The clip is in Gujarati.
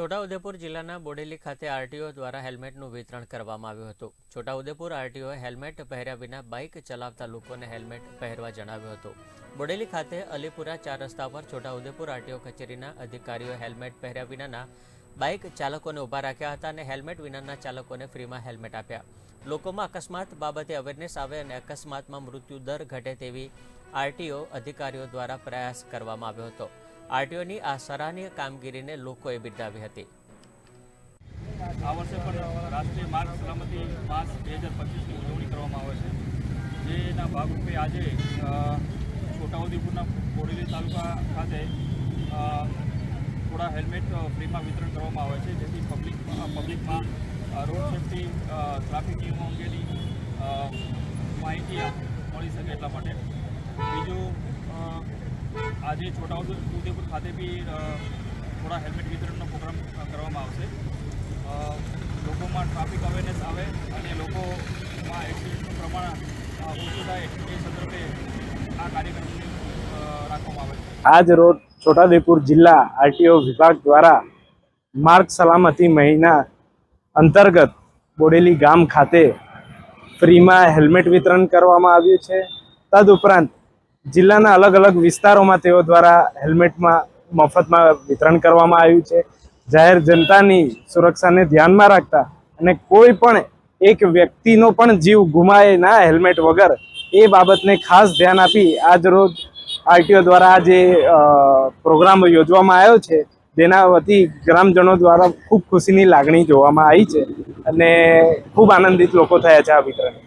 છોટાઉદેપુર જિલ્લાના બોડેલી ખાતે આરટીઓ દ્વારા હેલ્મેટનું વિતરણ કરવામાં આવ્યું હતું. છોટાઉદેપુર આરટીઓએ હેલ્મેટ પહેર્યા વિના બાઇક ચલાવતા લોકોને હેલ્મેટ પહેરવા જણાવ્યું હતું. બોડેલી ખાતે અલીપુરા ચાર રસ્તા પર છોટાઉદેપુર આરટીઓ કચેરીના અધિકારીઓએ હેલ્મેટ પહેર્યા વિનાના બાઇક ચાલકોને ઊભા રાખ્યા હતા અને હેલ્મેટ વિનાના ચાલકોને ફ્રીમાં હેલ્મેટ આપ્યા. લોકોમાં અકસ્માત બાબતે અવેરનેસ આવે અને અકસ્માતમાં મૃત્યુ દર ઘટે તેવી આરટીઓ અધિકારીઓ દ્વારા પ્રયાસ કરવામાં આવ્યો હતો. આરટીઓની આ સરાહનીય કામગીરીને લોકોએ બિરદાવી હતી. આ વર્ષે પણ રાષ્ટ્રીય માર્ગ સલામતી માસ બે હજાર પચીસની ઉજવણી કરવામાં આવે છે. જેના ભાગરૂપે આજે છોટાઉદેપુરના બોડેલી તાલુકા ખાતે થોડા હેલ્મેટ ફ્રીમાં વિતરણ કરવામાં આવે છે. જેથી પબ્લિક પબ્લિકમાં રોડ સેફ્ટી ટ્રાફિક નિયમો અંગેની માહિતી મળી શકે એટલા માટે. બીજું આજે છોટાઉદેપુર ખાતે બી થોડા હેલ્મેટ વિતરણનો પ્રોગ્રામ કરવામાં આવશે. લોકોમાં ટ્રાફિક અવેરનેસ આવે અને લોકોમાં એક્સિડન્ટનું પ્રમાણ ઓછું થાય એ સંદર્ભે આ કાર્યક્રમ રાખવામાં આવે આજ રોજ છોટાઉદેપુર જિલ્લા આરટીઓ વિભાગ દ્વારા માર્ગ સલામતી મહિના અંતર્ગત બોડેલી ગામ ખાતે ફ્રીમાં હેલ્મેટ વિતરણ કરવામાં આવ્યું છે. તદુપરાંત જિલ્લાના અલગ અલગ વિસ્તારોમાં તેઓ દ્વારા હેલ્મેટમાં મફતમાં વિતરણ કરવામાં આવ્યું છે. જાહેર જનતાની સુરક્ષાને ધ્યાનમાં રાખતા અને કોઈ પણ એક વ્યક્તિનો પણ જીવ ગુમાય ના હેલ્મેટ વગર એ બાબતને ખાસ ધ્યાન આપી આજ રોજ આરટીઓ દ્વારા જે પ્રોગ્રામ યોજવામાં આવ્યો છે, તેના વતી ગ્રામજનો દ્વારા ખૂબ ખુશીની લાગણી જોવામાં આવી છે અને ખૂબ આનંદિત લોકો થયા છે આ વિતરણ